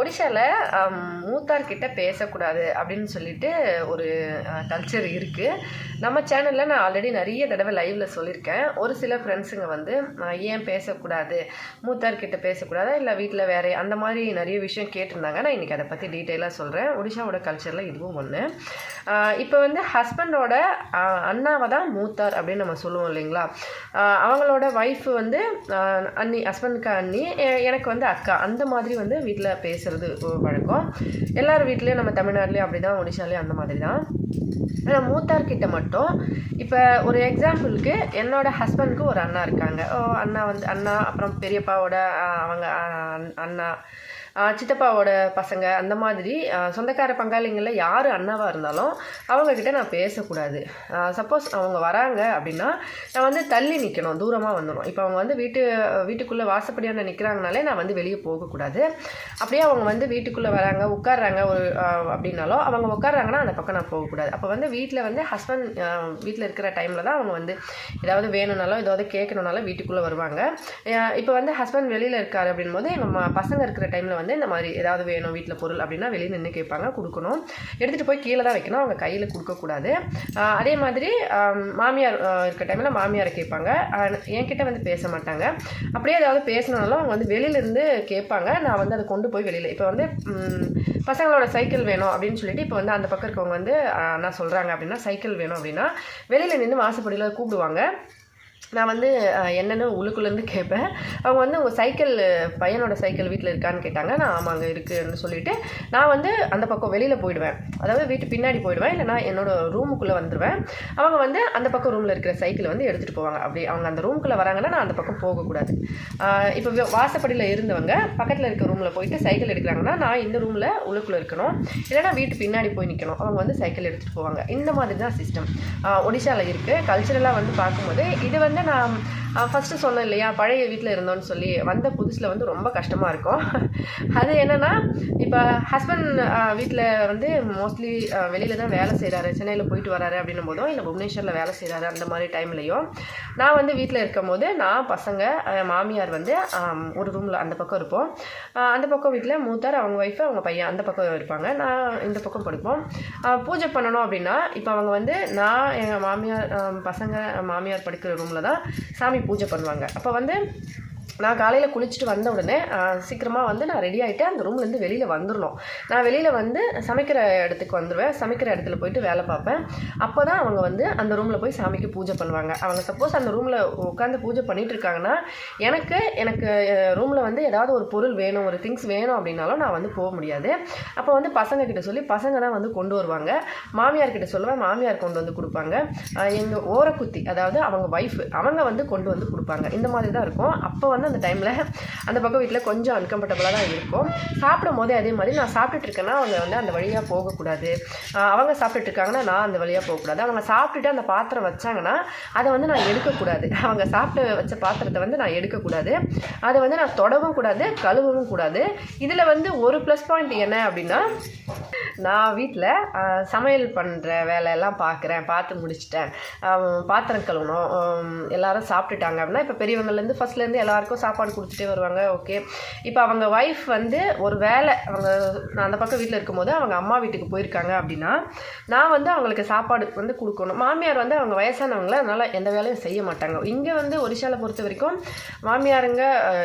ஒடிஷாவில் மூத்தார்கிட்ட பேசக்கூடாது அப்படின்னு சொல்லிட்டு ஒரு கல்ச்சர் இருக்குது நம்ம சேனலில் நான் ஆல்ரெடி நிறைய தடவை லைவில் சொல்லியிருக்கேன். ஒரு சில ஃப்ரெண்ட்ஸுங்க வந்து ஏன் பேசக்கூடாது? மூத்தார்கிட்ட பேசக்கூடாதா? இல்லை வீட்டில் வேற அந்த மாதிரி நிறைய விஷயம் கேட்டிருந்தாங்க. நான் இன்றைக்கி அதை பற்றி டீட்டெயிலாக சொல்கிறேன் ஒடிஷாவோட கல்ச்சரில் இதுவும் ஒன்று இப்போ வந்து ஹஸ்பண்டோட அண்ணாவை தான் மூத்தார் அப்படின்னு நம்ம சொல்லுவோம் இல்லைங்களா? அவங்களோட ஒய்ஃப் வந்து அண்ணி ஹஸ்பண்டுக்கு அண்ணி எனக்கு வந்து அக்கா. அந்த மாதிரி வந்து வீட்டில் பேச ஒரு வழக்கம். எல்லார் வீட்லேயும் நம்ம தமிழ்நாட்டிலையும் அப்படி தான் ஒடிஷாலேயும் அந்த மாதிரி தான் ஆனால் மூத்தார்கிட்ட மட்டும் இப்போ ஒரு எக்ஸாம்பிளுக்கு என்னோட ஹஸ்பண்டுக்கு ஒரு அண்ணா இருக்காங்க. ஓ அண்ணா வந்து அண்ணா அப்புறம் பெரியப்பாவோட அவங்க அண்ணா. சித்தப்பாவோட பசங்க அந்த மாதிரி சொந்தக்கார பங்காளிங்களில் யார் அண்ணாவாக இருந்தாலும் அவங்கக்கிட்ட நான் பேசக்கூடாது. சப்போஸ் அவங்க வராங்க அப்படின்னா நான் வந்து தள்ளி நிற்கணும் தூரமாக வந்துடும் இப்போ அவங்க வந்து வீட்டு வீட்டுக்குள்ளே வாசப்படியான நிற்கிறாங்கனாலே நான் வந்து வெளியே போகக்கூடாது. அப்படியே அவங்க வந்து வீட்டுக்குள்ளே வராங்க உட்கார்றாங்க ஒரு அப்படின்னாலும் அவங்க உட்கார்றாங்கன்னா அந்த பக்கம் நான் போகக்கூடாது. அப்போ வந்து வீட்டில் வந்து ஹஸ்பண்ட் வீட்டில் இருக்கிற டைமில் தான் அவங்க வந்து ஏதாவது வேணும்னாலும் ஏதாவது கேட்கணுனாலும் வீட்டுக்குள்ளே வருவாங்க. இப்போ வந்து ஹஸ்பண்ட் வெளியில் இருக்கார் அப்படின் போது எங்கள் பசங்க இருக்கிற டைமில் வந்து இந்த மாதிரி ஏதாவது வேணும் வீட்டில் பொருள் அப்படின்னா வெளியே நின்று கேட்பாங்க கொடுக்கணும். எடுத்துகிட்டு போய் கீழே தான் வைக்கணும் அவங்க கையில் கொடுக்கக்கூடாது. அதே மாதிரி மாமியார் இருக்க டைமில் மாமியாரை கேட்பாங்க. என்கிட்ட வந்து பேச மாட்டாங்க. அப்படியே ஏதாவது பேசணுனாலும் அவங்க வந்து வெளியிலேருந்து கேட்பாங்க. நான் வந்து அதை கொண்டு போய் வெளியில் இப்போ வந்து பசங்களோட சைக்கிள் வேணும் அப்படின்னு சொல்லிட்டு இப்போ வந்து அந்த பக்கம் இருக்கவங்க வந்து நான் சொல்கிறாங்க அப்படின்னா சைக்கிள் வேணும் அப்படின்னா வெளியில் நின்று வாசப்படியில் கூப்பிடுவாங்க. நான் வந்து என்னென்னு உள்ளுக்குள்ளேருந்து கேட்பேன் அவங்க வந்து உங்கள் சைக்கிள் பையனோட சைக்கிள் வீட்டில் இருக்கான்னு கேட்டாங்க. நான் ஆமாங்க இருக்குன்னு சொல்லிட்டு நான் வந்து அந்த பக்கம் வெளியில் போயிடுவேன். அதாவது வீட்டு பின்னாடி போயிடுவேன். இல்லைனா என்னோட ரூமுக்குள்ளே வந்துடுவேன் அவங்க வந்து அந்த பக்கம் ரூமில் இருக்கிற சைக்கிளை வந்து எடுத்துகிட்டு போவாங்க. அப்படி அவங்க அந்த ரூமுக்குள்ளே வராங்கன்னா நான் அந்த பக்கம் போகக்கூடாது இப்போ வாசப்படியில் இருந்தவங்க பக்கத்தில் இருக்க ரூமில் போயிட்டு சைக்கிள் எடுக்கிறாங்கன்னா நான் இந்த ரூமில் உள்ளுக்குள்ளே இருக்கணும். இல்லைனா வீட்டு பின்னாடி போய் நிற்கணும் அவங்க வந்து சைக்கிள் எடுத்துகிட்டு போவாங்க. இந்த மாதிரி தான் சிஸ்டம் ஒடிஷாவில் இருக்குது கல்ச்சரலாக வந்து பார்க்கும்போது இது வந்து நான் ஃபஸ்ட்டு சொன்னேன் இல்லையா பழைய வீட்டில் இருந்தோன்னு சொல்லி வந்த புதுசில் வந்து ரொம்ப கஷ்டமாக இருக்கும். அது என்னென்னா இப்போ ஹஸ்பண்ட் வீட்டில் வந்து மோஸ்ட்லி வெளியில் தான் வேலை செய்கிறாரு சென்னையில் போயிட்டு வராரு அப்படின்னும் போதும் இல்லை புவனேஸ்வரில் வேலை செய்கிறாரு அந்த மாதிரி டைம்லையும் நான் வந்து வீட்டில் இருக்கும் போது நான் பசங்க மாமியார் வந்து ஒரு ரூமில் அந்த பக்கம் இருப்போம். அந்த பக்கம் வீட்டில் மூத்தார் அவங்க ஒய்ஃபு அவங்க பையன் அந்த பக்கம் இருப்பாங்க. நான் இந்த பக்கம் படுப்போம். பூஜை பண்ணணும் அப்படின்னா இப்போ அவங்க வந்து நான் எங்கள் மாமியார் பசங்க மாமியார் படுக்கிற ரூமில் தான் சாமி பூஜை பண்ணுவாங்க. அப்போ வந்து நான் காலையில் குளிச்சுட்டு வந்த உடனே சீக்கிரமாக வந்து நான் ரெடி ஆகிட்டு அந்த ரூம்லேருந்து வெளியில் வந்துடணும் நான் வெளியில் வந்து சமைக்கிற இடத்துக்கு வந்துடுவேன் சமைக்கிற இடத்துல போயிட்டு வேலை பார்ப்பேன். அப்போ தான் அவங்க வந்து அந்த ரூமில் போய் சாமிக்கு பூஜை பண்ணுவாங்க. அவங்க சப்போஸ் அந்த ரூமில் உட்காந்து பூஜை பண்ணிட்டு இருக்காங்கன்னா எனக்கு எனக்கு ரூமில் வந்து ஏதாவது ஒரு பொருள் வேணும் ஒரு திங்ஸ் வேணும் அப்படின்னாலும் நான் வந்து போக முடியாது. அப்போ வந்து பசங்க கிட்ட சொல்லி பசங்க தான் வந்து கொண்டு வருவாங்க. மாமியார் கிட்ட சொல்லுவேன் மாமியார் கொண்டு வந்து கொடுப்பாங்க. எங்கள் ஓரக்குத்தி அதாவது அவங்க ஒய்ஃப் அவங்க வந்து கொண்டு வந்து கொடுப்பாங்க. இந்த மாதிரி தான் இருக்கும். அப்போ வந்து அந்த டைமில் அந்த பக்கம் வீட்டில் கொஞ்சம் அன்கம்ஃபர்டபுளாக தான் இருக்கும். சாப்பிடும் போதே அதே மாதிரி நான் சாப்பிட்டுட்டு இருக்கேன்னா அவங்க வந்து அந்த வழியாக போகக்கூடாது. அவங்க சாப்பிட்டுட்ருக்காங்கன்னா நான் அந்த வழியாக போகக்கூடாது. அவங்க சாப்பிட்டுட்டு அந்த பாத்திரம் வச்சாங்கன்னா அதை வந்து நான் எடுக்கக்கூடாது. அவங்க சாப்பிட்டு வச்ச பாத்திரத்தை வந்து நான் எடுக்கக்கூடாது. அதை வந்து நான் தொடவும் கூடாது கழுவவும் கூடாது. இதில் வந்து ஒரு ப்ளஸ் பாயிண்ட் என்ன அப்படின்னா நான் வீட்டில் சமையல் பண்ணுற வேலையெல்லாம் பார்க்குறேன் பார்த்து முடிச்சிட்டேன். பாத்திரம் கழுவணும். எல்லாரும் சாப்பிட்டுட்டாங்க அப்படின்னா இப்போ பெரியவங்கலேருந்து ஃபஸ்ட்லேருந்து எல்லாருக்கும் சாப்பாடு கொடுத்துட்டே வருவாங்க? ஓகே இப்போ அவங்க ஒய்ஃப் வந்து ஒரு வேலை அவங்க நான் அந்த பக்கம் வீட்டில் இருக்கும்போது அவங்க அம்மா வீட்டுக்கு போயிருக்காங்க அப்படின்னா நான் வந்து அவங்களுக்கு சாப்பாடு வந்து கொடுக்கணும். மாமியார் வந்து அவங்க வயசானவங்கள அதனால் எந்த வேலையும் செய்ய மாட்டாங்க. இங்கே வந்து ஒரிசாவில் பொறுத்த வரைக்கும் மாமியாருங்க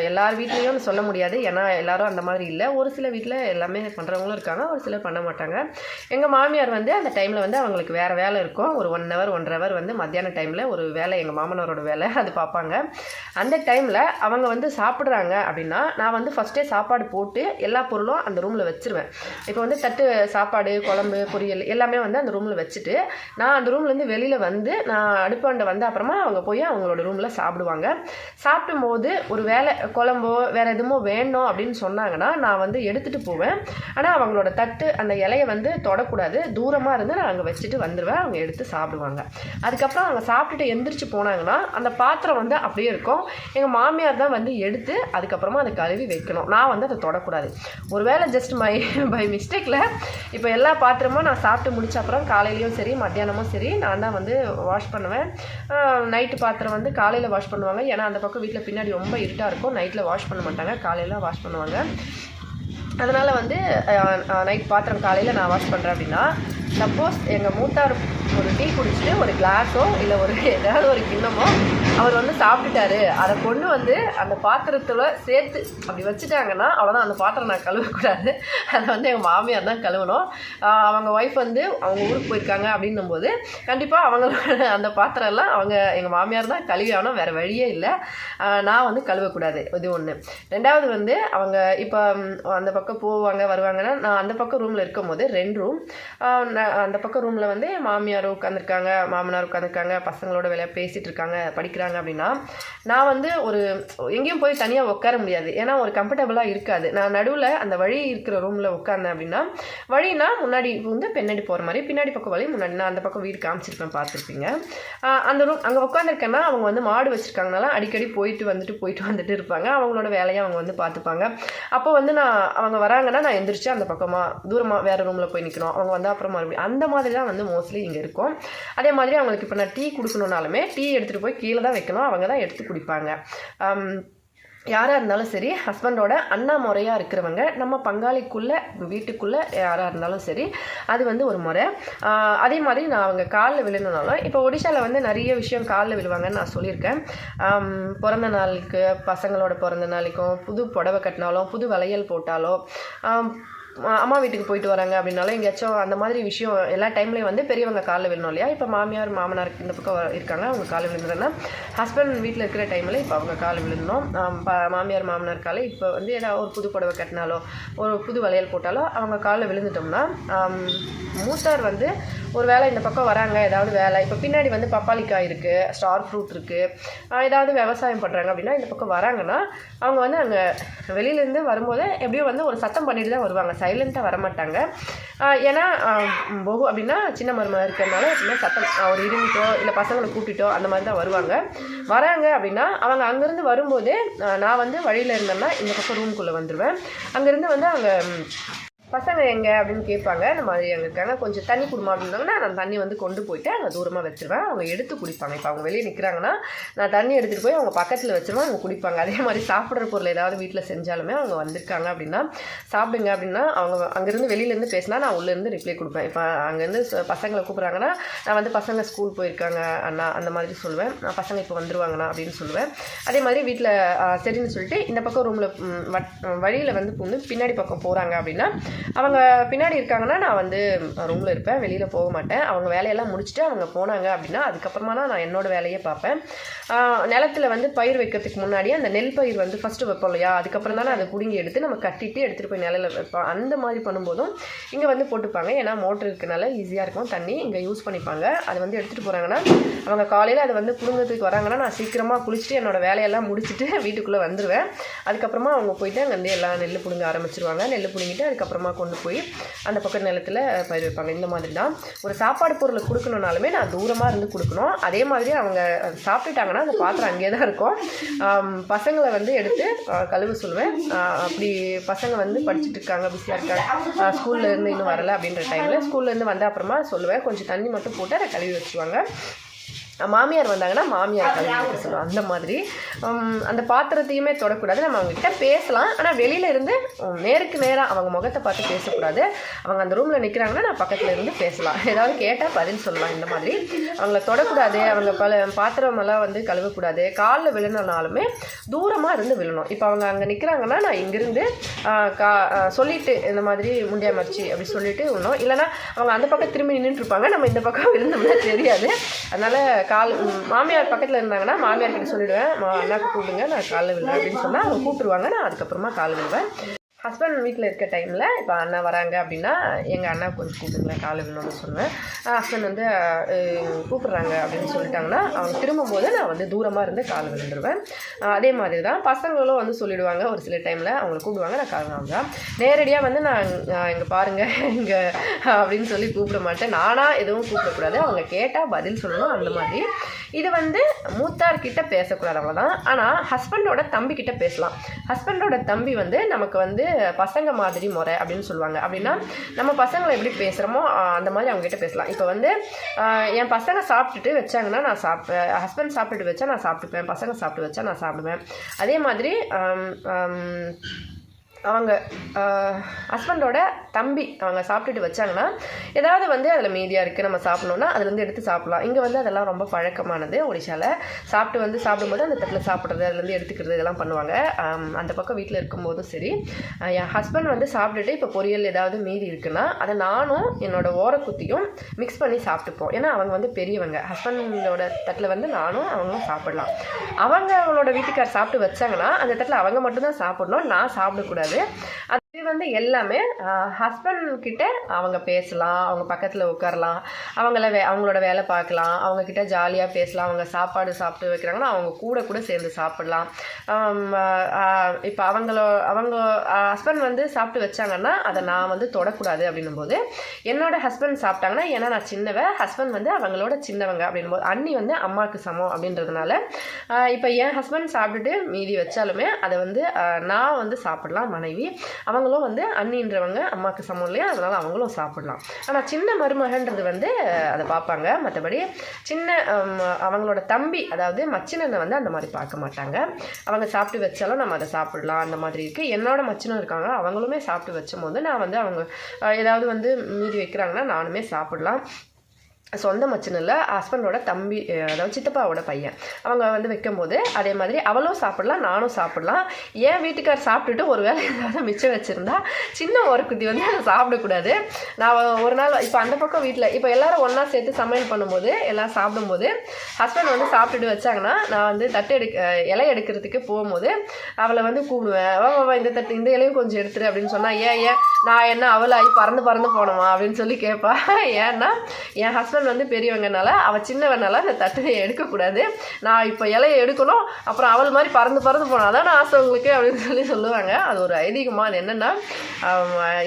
எல்லார் வீட்லேயும் சொல்ல முடியாது. ஏன்னா எல்லாரும் அந்த மாதிரி இல்லை. ஒரு சில வீட்டில் எல்லாமே பண்ணுறவங்களும் இருக்காங்க. ஒரு சிலர் பண்ண மாட்டாங்க. எங்கள் மாமியார் வந்து அந்த டைமில் வந்து அவங்களுக்கு வேறு வேலை இருக்கும். ஒரு ஒன் ஹவர் ஒன்றரை ஹவர் வந்து மத்தியான டைமில் ஒரு வேலை எங்கள் மாமனாரோட வேலை அது பார்ப்பாங்க. அந்த டைமில் அவங்க அவங்க வந்து சாப்பிட்றாங்க அப்படின்னா நான் வந்து ஃபஸ்ட்டே சாப்பாடு போட்டு எல்லா பொருளும் அந்த ரூமில் வச்சுருவேன். இப்போ வந்து தட்டு சாப்பாடு குழம்பு பொரியல் எல்லாமே வந்து அந்த ரூமில் வச்சுட்டு நான் அந்த ரூம்லேருந்து வெளியில் வந்து நான் அடுப்பாண்ட வந்த அப்புறமா அவங்க போய் அவங்களோட ரூமில் சாப்பிடுவாங்க. சாப்பிடும் போது ஒரு வேலை குழம்போ வேறு எதுமோ வேணும் அப்படின்னு சொன்னாங்கன்னா நான் வந்து எடுத்துகிட்டு போவேன். ஆனால் அவங்களோட தட்டு அந்த இலையை வந்து தொடக்கூடாது. தூரமாக இருந்து நான் அங்கே வச்சுட்டு வந்துடுவேன் அவங்க எடுத்து சாப்பிடுவாங்க. அதுக்கப்புறம் அவங்க சாப்பிட்டுட்டு எந்திரிச்சு போனாங்கன்னா அந்த பாத்திரம் வந்து அப்படியே இருக்கும். எங்கள் மாமியார் தான் தான் வந்து எடுத்து அதுக்கப்புறமா அதை கழுவி வைக்கணும். நான் வந்து அதை தொடக்கூடாது. ஒருவேளை ஜஸ்ட் மை பை மிஸ்டேக்கில் இப்போ எல்லா பாத்திரமும் நான் சாப்பிட்டு முடிச்ச அப்புறம் காலையிலையும் சரி மத்தியானமும் சரி நான் தான் வந்து வாஷ் பண்ணுவேன். நைட்டு பாத்திரம் வந்து காலையில் வாஷ் பண்ணுவாங்க. ஏன்னா அந்த பக்கம் வீட்டில் பின்னாடி ரொம்ப இருட்டாக இருக்கும். நைட்டில் வாஷ் பண்ண மாட்டாங்க. காலையில் வாஷ் பண்ணுவாங்க. அதனால் வந்து நைட் பாத்திரம் காலையில் நான் வாஷ் பண்ணுறேன் அப்படின்னா சப்போஸ் எங்கள் மூத்தார் ஒரு டீ குடிச்சிட்டு ஒரு கிளாஸோ இல்லை ஒரு ஏதாவது ஒரு கிண்ணமோ அவர் வந்து சாப்பிட்டுட்டாரு. அதை கொண்டு வந்து அந்த பாத்திரத்தில் சேர்த்து அப்படி வச்சுட்டாங்கன்னா அவ்வளோதான் அந்த பாத்திரம் நான் கழுவக்கூடாது அதை வந்து எங்கள் மாமியார் தான் கழுவணும். அவங்க ஒய்ஃப் வந்து அவங்க ஊருக்கு போயிருக்காங்க அப்படின்னும் போது கண்டிப்பாக அவங்களோட அந்த பாத்திரம் எல்லாம் அவங்க எங்கள் மாமியார் தான் கழுவி ஆகணும் வேறு வழியே இல்லை. நான் வந்து கழுவக்கூடாது இது ஒன்று ரெண்டாவது வந்து அவங்க இப்போ அந்த பக்கம் போவாங்க வருவாங்கன்னா நான் அந்த பக்கம் ரூமில் இருக்கும் போது ரெண்டு ரூம் அந்த பக்கம் ரூமில் வந்து என் மாமியார் உட்காந்துருக்காங்க மாமனார் உட்காந்துருக்காங்க பசங்களோட வேலையாக பேசிகிட்டு இருக்காங்க படிக்கிறாங்க. அப்படின்னா நான் வந்து ஒரு எங்கேயும் போய் தனியாக உட்கார முடியாது. ஏன்னா ஒரு கம்ஃபர்டபுளாக இருக்காது. நான் நடுவில் அந்த வழி இருக்கிற ரூமில் உட்காந்தேன் அப்படின்னா வழினா முன்னாடி வந்து பின்னாடி போகிற மாதிரி பின்னாடி பக்கம் வழி முன்னாடி நான் அந்த பக்கம் வீடு காமிச்சிருப்பேன் பார்த்துருப்பீங்க. அந்த ரூம் அங்கே உட்காந்துருக்கேன்னா அவங்க வந்து மாடு வச்சுருக்காங்கனால அடிக்கடி போயிட்டு வந்துட்டு போயிட்டு வந்துட்டு இருப்பாங்க. அவங்களோட வேலையை அவங்க வந்து பார்த்துப்பாங்க. அப்போ வந்து நான் அவங்க வராங்கன்னா நான் எந்திரிச்சு அந்த பக்கமாக தூரமாக வேறு ரூமில் போய் நிற்கணும் அவங்க வந்து அப்புறம் மறுபடியும் அந்த மாதிரி தான் வந்து மோஸ்ட்லி இங்கே இருக்கும். அதே மாதிரி அவங்களுக்கு இப்போ நான் டீ கொடுக்கணுனாலுமே டீ எடுத்துகிட்டு போய் கீழே தான் வைக்கணும் அவங்க தான் எடுத்து குடிப்பாங்க. யாராக இருந்தாலும் சரி ஹஸ்பண்டோட அண்ணா முறையாக இருக்கிறவங்க நம்ம பங்காளிக்குள்ளே வீட்டுக்குள்ளே யாராக இருந்தாலும் சரி அது வந்து ஒரு முறை. அதே மாதிரி நான் அவங்க காலில் விழுந்தனாலும் இப்போ ஒடிஷாவில் வந்து நிறைய விஷயம் காலில் விழுவாங்கன்னு நான் சொல்லியிருக்கேன். பிறந்த நாளுக்கு பசங்களோட பிறந்த நாளைக்கும் புது புடவை கட்டினாலும் புது வளையல் போட்டாலும் அம்மா வீட்டுக்கு போயிட்டு வராங்க அப்படின்னாலும் எங்கேயாச்சும் அந்த மாதிரி விஷயம் எல்லா டைம்லேயும் வந்து பெரியவங்க காலில் விழணும் இல்லையா? இப்போ மாமியார் மாமனார் இந்த பக்கம் இருக்காங்க. அவங்க காலில் விழுந்துறேன்னா ஹஸ்பண்ட் வீட்டில் இருக்கிற டைமில் இப்போ அவங்க காலில் விழுந்தணும் மாமியார் மாமனார் காலை இப்போ வந்து ஏதாவது ஒரு புது புடவை கட்டினாலோ ஒரு புது வளையல் போட்டாலோ அவங்க காலில் விழுந்துட்டோம்னா மூத்தார் வந்து ஒரு வேளை இந்த பக்கம் வராங்க ஏதாவது வேலை. இப்போ பின்னாடி வந்து பப்பாளிக்காய் இருக்குது ஸ்டார் ஃப்ரூட் இருக்குது ஏதாவது விவசாயம் பண்ணுறாங்க அப்படின்னா இந்த பக்கம் வராங்கன்னா அவங்க வந்து அங்கே வெளியிலேருந்து வரும்போது எப்படியும் வந்து ஒரு சத்தம் பண்ணிட்டு தான் வருவாங்க. சைலண்ட்டாக வரமாட்டாங்க. ஏன்னா ஆஹ் அப்படின்னா சின்ன மருமக இருக்கிறதுனால எப்படின்னா சத்தம் ஒரு இருமிட்டோ இல்லை பசங்களை கூட்டிட்டோ அந்த மாதிரி தான் வருவாங்க. வராங்க அப்படின்னா அவங்க அங்கேருந்து வரும்போதே நான் வந்து வழியில் இருந்தேன்னா இந்த பக்கம் ரூம்குள்ளே வந்துடுவேன் அங்கேருந்து வந்து அங்கே பசங்க எங்கே அப்படின்னு கேட்பாங்க. இந்த மாதிரி அங்கே இருக்காங்க கொஞ்சம் தண்ணி குடுமா அப்படின்னாங்கன்னா நான் தண்ணி வந்து கொண்டு போயிட்டு அங்கே தூரமாக வச்சுருவேன். அவங்க எடுத்து குடிப்பாங்க. இப்போ அவங்க வெளியே நிற்கிறாங்கன்னா நான் தண்ணி எடுத்துகிட்டு போய் அவங்க பக்கத்தில் வச்சுருவேன். அவங்க குடிப்பாங்க. அதே மாதிரி சாப்பிட்ற பொருள் ஏதாவது வீட்டில் செஞ்சாலுமே அவங்க வந்திருக்காங்க அப்படின்னா சாப்பிடுங்க அப்படின்னா அவங்க அங்கேருந்து வெளியிலேருந்து பேசினா நான் உள்ளேருந்து ரிப்ளை கொடுப்பேன். இப்போ அங்கேருந்து ச- பசங்களை கூப்பிட்றாங்கன்னா நான் வந்து பசங்க ஸ்கூல் போயிருக்காங்க அண்ணா அந்த மாதிரி சொல்லுவேன். நான் பசங்க இப்போ வந்துருவாங்கண்ணா அப்படின்னு சொல்லுவேன். அதே மாதிரி வீட்டில் சரின்னு சொல்லிட்டு இந்த பக்கம் ரூமில் வழியில் வந்து பூந்து பின்னாடி பக்கம் போகிறாங்க அப்படின்னா அவங்க பின்னாடி இருக்காங்கன்னா நான் வந்து ரூமில் இருப்பேன். வெளியில் போக மாட்டேன். அவங்க வேலையெல்லாம் முடிச்சுட்டு அவங்க போனாங்க அப்படின்னா அதுக்கப்புறமா தான் நான் என்னோடய வேலையை பார்ப்பேன். நிலத்தில் நிலத்துல வந்து பயிர் வைக்கிறதுக்கு முன்னாடி அந்த நெல் பயிர் வந்து ஃபஸ்ட்டு வைப்போம் இல்லையா? அதுக்கப்புறம் தானே அதை பிடுங்கி எடுத்து நம்ம கட்டிட்டு எடுத்துகிட்டு போய் நிலையில் வைப்போம். அந்த மாதிரி பண்ணும்போதும் இங்கே வந்து போட்டுப்பாங்க. ஏன்னா மோட்டர் இருக்கனால ஈஸியாக இருக்கும். தண்ணி இங்கே யூஸ் பண்ணிப்பாங்க. அதை வந்து எடுத்துகிட்டு போகிறாங்கன்னா அவங்க காலையில் அதை வந்து பிடுங்கிறதுக்கு வராங்கன்னா நான் சீக்கிரமாக குளிச்சுட்டு என்னோட வேலையெல்லாம் முடிச்சுட்டு வீட்டுக்குள்ளே வந்துடுவேன் அதுக்கப்புறமா அவங்க போயிட்டு அங்கேருந்து எல்லாம் நெல் பிடுங்க ஆரம்பிச்சிருவாங்க. நெல் பிடுங்கிட்டு அதுக்கப்புறமா கொண்டு போய் அந்த பக்கம் நிலத்தில் பயிர் வைப்பாங்க. இந்த மாதிரி தான் ஒரு சாப்பாடு பொருளை கொடுக்கணுனாலுமே நான் தூரமாக இருந்து கொடுக்கணும். அதே மாதிரி அவங்க சாப்பிட்டுட்டாங்கன்னா அந்த பாத்திரம் அங்கேயே தான் இருக்கும் பசங்களை வந்து எடுத்து கழுவு சொல்லுவேன். அப்படி பசங்க வந்து படிச்சுட்டு இருக்காங்க பிஸியாக இருக்காங்க. ஸ்கூல்லேருந்து இன்னும் வரலை அப்படின்ற டைமில் ஸ்கூல்லேருந்து வந்த அப்புறமா சொல்லுவேன். கொஞ்சம் தண்ணி மட்டும் போட்டு அதை கழுவி வச்சுருவாங்க. மாமியார் வந்தாங்கன்னா மாமியார் கழுவி சொல்லுவோம் அந்த மாதிரி. அந்த பாத்திரத்தையுமே தொடக்கூடாது. நம்ம அவங்ககிட்ட பேசலாம். ஆனால் வெளியில இருந்து நேருக்கு நேராக அவங்க முகத்தை பார்த்து பேசக்கூடாது. அவங்க அந்த ரூமில் நிற்கிறாங்கன்னா நான் பக்கத்தில் இருந்து பேசலாம். ஏதாவது கேட்டால் பதில் சொல்லலாம். இந்த மாதிரி. அவங்கள தொடக்கூடாது. அவங்க பல பாத்திரமெல்லாம் வந்து கழுவக்கூடாது. காலில் விழுனாலுமே தூரமாக இருந்து விழணும். இப்போ அவங்க அங்கே நிற்கிறாங்கன்னா நான் இங்கிருந்து கா சொல்லிட்டு இந்த மாதிரி முண்டியா மறிச்சு அப்படி சொல்லிட்டு விடணும். இல்லைன்னா அவங்க அந்த பக்கம் திரும்பி நின்றுட்டு இருப்பாங்க. நம்ம இந்த பக்கம் விழுந்தோம்னா தெரியாது. அதனால கால் மாமியார் பக்கத்தில் இருந்தாங்கன்னா மாமியார் கிட்ட சொல்லிடுவேன் மா அண்ணாக்கு கூப்பிடுங்க நான் காலில் விழுவேன் அப்படின்னு சொன்னால் அவங்க கூப்பிடுவாங்க நான் அதுக்கப்புறமா கால் விழுவேன் ஹஸ்பண்ட் வீட்டில் இருக்க டைமில் இப்போ அண்ணா வராங்க அப்படின்னா எங்கள் அண்ணா கொஞ்சம் கூப்பிடுங்களேன் காலை வேணும்னு சொல்லுவேன். ஹஸ்பண்ட் வந்து கூப்பிட்றாங்க அப்படின்னு சொல்லிட்டாங்கன்னா அவங்க திரும்பும்போது நான் வந்து தூரமாக இருந்து கால் விழுந்துருவேன் அதே மாதிரி தான் பசங்களும் வந்து சொல்லிவிடுவாங்க ஒரு சில டைமில் அவங்கள கூப்பிடுவாங்க நான் கால் விழுந்துதான் நேரடியாக வந்து நான் இங்கே பாருங்கள் இங்கே அப்படின்னு சொல்லி கூப்பிட மாட்டேன். நானாக எதுவும் கூப்பிடக்கூடாது. அவங்க கேட்டால் பதில் சொல்லணும் அந்த மாதிரி. இது வந்து மூத்தார்கிட்ட பேசக்கூடாது அவ்வளோதான் ஆனால் ஹஸ்பண்டோட தம்பி கிட்ட பேசலாம். ஹஸ்பண்டோட தம்பி வந்து நமக்கு வந்து பசங்க மாதிரி முறை அப்படின்னு சொல்லுவாங்க. அப்படின்னா நம்ம பசங்களை எப்படி பேசுகிறோமோ அந்த மாதிரி அவங்ககிட்ட பேசலாம். இப்போ வந்து என் பசங்க சாப்பிட்டுட்டு வச்சாங்கன்னா நான் சாப்பிட்டேன் ஹஸ்பண்ட் சாப்பிட்டுட்டு வச்சா நான் சாப்பிட்டுப்பேன். பசங்க சாப்பிட்டு வச்சா நான் சாப்பிடுவேன். அதே மாதிரி அவங்க ஹஸ்பண்டோட தம்பி அவங்க சாப்பிட்டுட்டு வச்சாங்கன்னா ஏதாவது வந்து அதில் மீதியாக இருக்குது நம்ம சாப்பிட்ணுன்னா அதுலேருந்து எடுத்து சாப்பிட்லாம். இங்கே வந்து அதெல்லாம் ரொம்ப பழக்கமானது. ஒடிஷாவில் சாப்பிட்டு வந்து சாப்பிடும்போது அந்த தட்டில் சாப்பிட்றது அதுலேருந்து எடுத்துக்கிறது இதெல்லாம் பண்ணுவாங்க. அந்த பக்கம் வீட்டில் இருக்கும்போதும் சரி. என் ஹஸ்பண்ட் வந்து சாப்பிட்டுட்டு இப்போ பொரியல் ஏதாவது மீதி இருக்குன்னா அதை நானும் என்னோட ஓரக்குத்தியும் மிக்ஸ் பண்ணி சாப்பிட்டுப்போம். ஏன்னா அவங்க வந்து பெரியவங்க. ஹஸ்பண்டோட தட்டில் வந்து நானும் அவங்களும் சாப்பிடலாம். அவங்க அவங்களோட வீட்டுக்கார் சாப்பிட்டு வச்சாங்கன்னா அந்த தட்டில் அவங்க மட்டும்தான் சாப்பிடணும். நான் சாப்பிடக்கூடாது. அது வந்து எல்லாமே ஹஸ்பண்ட் கிட்ட அவங்க பேசலாம் அவங்க பக்கத்தில் உட்காரலாம் அவங்கள வே அவங்களோட வேலை பார்க்கலாம் அவங்க கிட்ட ஜாலியாக பேசலாம் அவங்க சாப்பாடு சாப்பிட்டு வைக்கிறாங்கன்னா அவங்க கூட கூட சேர்ந்து சாப்பிடலாம். இப்போ அவங்களோ அவங்க ஹஸ்பண்ட் வந்து சாப்பிட்டு வச்சாங்கன்னா அதை நான் வந்து தொடக்கூடாது அப்படின்னும் போது என்னோட ஹஸ்பண்ட் சாப்பிட்டாங்கன்னா ஏன்னா நான் சின்னவ ஹஸ்பண்ட் வந்து அவங்களோட சின்னவங்க அப்படின்னும் போது அண்ணி வந்து அம்மாவுக்கு சமம் அப்படின்றதுனால இப்போ என் ஹஸ்பண்ட் சாப்பிட்டுட்டு மீதி வச்சாலுமே அதை வந்து நான் வந்து சாப்பிடலாம் மனைவி. அவங்களும் வந்து அண்ணின்றவங்க அம்மாவுக்கு சமம் இல்லையா? அதனால் அவங்களும் சாப்பிடலாம். ஆனால் சின்ன மருமகன்றது வந்து அதை பார்ப்பாங்க. மற்றபடி சின்ன அவங்களோட தம்பி அதாவது மச்சினனை வந்து அந்த மாதிரி பார்க்க மாட்டாங்க. அவங்க சாப்பிட்டு வச்சாலும் நம்ம அதை சாப்பிடலாம் அந்த மாதிரி இருக்குது என்னோட மச்சினம் இருக்காங்க. அவங்களுமே சாப்பிட்டு வச்சும் போது நான் வந்து அவங்க ஏதாவது வந்து மீதி வைக்கிறாங்கன்னா நானுமே சாப்பிடலாம். சொந்த மச்சன் இல்லை ஹஸ்பண்டோட தம்பி அதாவது சித்தப்பாவோட பையன். அவங்க வந்து வைக்கும்போது அதே மாதிரி அவளும் சாப்பிடலாம் நானும் சாப்பிடலாம். என் வீட்டுக்கார் சாப்பிட்டுட்டு ஒரு வேளை ஏதாவது மிச்சம் வச்சுருந்தா சின்ன ஒரு குத்தி வந்து அதை சாப்பிடக்கூடாது. நான் ஒரு நாள் இப்போ அந்த பக்கம் வீட்டில் இப்போ எல்லோரும் ஒன்றா சேர்த்து சமையல் பண்ணும்போது எல்லாம் சாப்பிடும்போது ஹஸ்பண்ட் வந்து சாப்பிட்டுட்டு வச்சாங்கன்னா நான் வந்து தட்டு எடுக்க இலை எடுக்கிறதுக்கு போகும்போது அவளை வந்து கூப்பிடுவேன். வா இந்த தட்டு இந்த இலையும் கொஞ்சம் எடுத்துரு அப்படின்னு சொன்னால் ஏன் ஏன் நான் என்ன அவளாகி பறந்து பறந்து போனோமா அப்படின்னு சொல்லி கேட்பா ஏன்னா என் ஹஸ்பண்ட் வந்து பெரியவங்கனால அவள் சின்னவனால அந்த தட்டை எடுக்கக்கூடாது. நான் இப்போ இலையை எடுக்கணும் அப்புறம் அவள் மாதிரி பறந்து பறந்து போனால் தான் ஆசை உங்களுக்கு அப்படின்னு சொல்லி சொல்லுவாங்க. அது ஒரு ஐதீகமாக அது என்னென்னா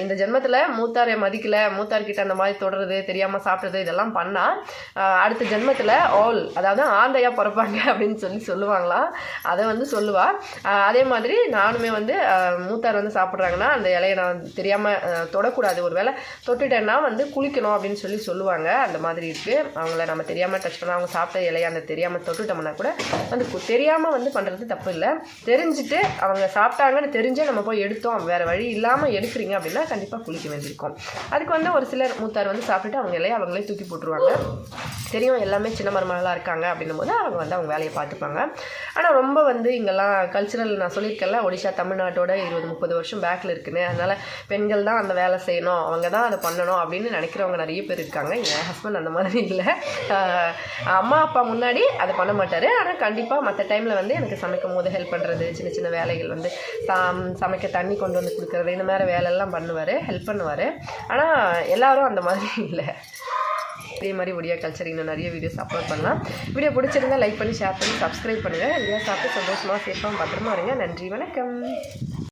இந்த ஜென்மத்தில் மூத்தாரை மதிக்கலை மூத்தார்கிட்ட அந்த மாதிரி தொடுறது தெரியாமல் சாப்பிட்றது இதெல்லாம் பண்ணால் அடுத்த ஜென்மத்தில் ஆல் அதாவது ஆந்தையாக பிறப்பாங்க அப்படின்னு சொல்லி சொல்லுவாங்களாம் அதை வந்து சொல்லுவாள் அதே மாதிரி நானுமே வந்து மூத்தார் வந்து சாப்பிட்றாங்கன்னா அந்த இலையை நான் தெரியாமல் தொடக்கூடாது. ஒரு வேளை தொட்டுட்டேன்னா வந்து குளிக்கணும் அப்படின்னு சொல்லி சொல்லுவாங்க. அந்த மாதிரி இருக்குது அவங்கள நம்ம தெரியாமல் டச் பண்ணால் அவங்க சாப்பிட்ட இலையை அந்த தெரியாமல் தொட்டுட்டோம்னா கூட வந்து கு- தெரியாமல் வந்து பண்ணுறது தப்பு இல்லை. தெரிஞ்சுட்டு அவங்க சாப்பிட்டாங்கன்னு தெரிஞ்சே நம்ம போய் எடுத்தோம். வேறு வழி இல்லாமல் எடுக்கிறீங்க அப்படின்னா கண்டிப்பாக குளிக்க வேண்டியிருக்கும். அதுக்கு வந்து ஒரு சிலர் மூத்தார் வந்து சாப்பிட்டுட்டு அவங்க இலையை அவங்களே தூக்கி போட்டுருவாங்க. தெரியும் எல்லாமே சின்ன மருமகளாக இருக்காங்க அப்படின்னும் போது அவங்க வந்து அவங்க வேலையை பார்த்துப்பாங்க. ஆனால் ரொம்ப வந்து இங்கெல்லாம் கல்ச்சுரல் நான் சொல்லியிருக்கேன்ல ஒடிஷா தமிழ்நாட்டோட இருபது முப்பது வருஷம் பேக்கில் இருக்குன்னு. அதனால் பெண்கள் தான் அந்த வேலை செய்யணும். அவங்க தான் அதை பண்ணணும் அப்படின்னு நினைக்கிறவங்க நிறைய பேர் இருக்காங்க. என் ஹஸ்பண்ட் அந்த மாதிரி இல்லை. அம்மா அப்பா முன்னாடி அதை பண்ண மாட்டார். ஆனால் கண்டிப்பாக மற்ற டைமில் வந்து எனக்கு சமைக்கும் போது ஹெல்ப் பண்ணுறது சின்ன சின்ன வேலைகள் வந்து சாம் சமைக்க தண்ணி கொண்டு வந்து கொடுக்குறது இந்த மாதிரி வேலையெல்லாம் பண்ணுவார் ஹெல்ப் பண்ணுவார். ஆனால் எல்லோரும் அந்த மாதிரி இல்லை. இதே மாதிரி ஒடியா கல்ச்சர் இன்னும் நிறைய வீடியோஸ் அப்லோட் பண்ணலாம். வீடியோ பிடிச்சிருந்தா லைக் பண்ணி ஷேர் பண்ணி சப்ஸ்கிரைப் பண்ணுங்கள் எங்கேயா சாப்பிட்டு சந்தோஷமாக சேஃபாக பத்திரமா இருங்க. நன்றி வணக்கம்.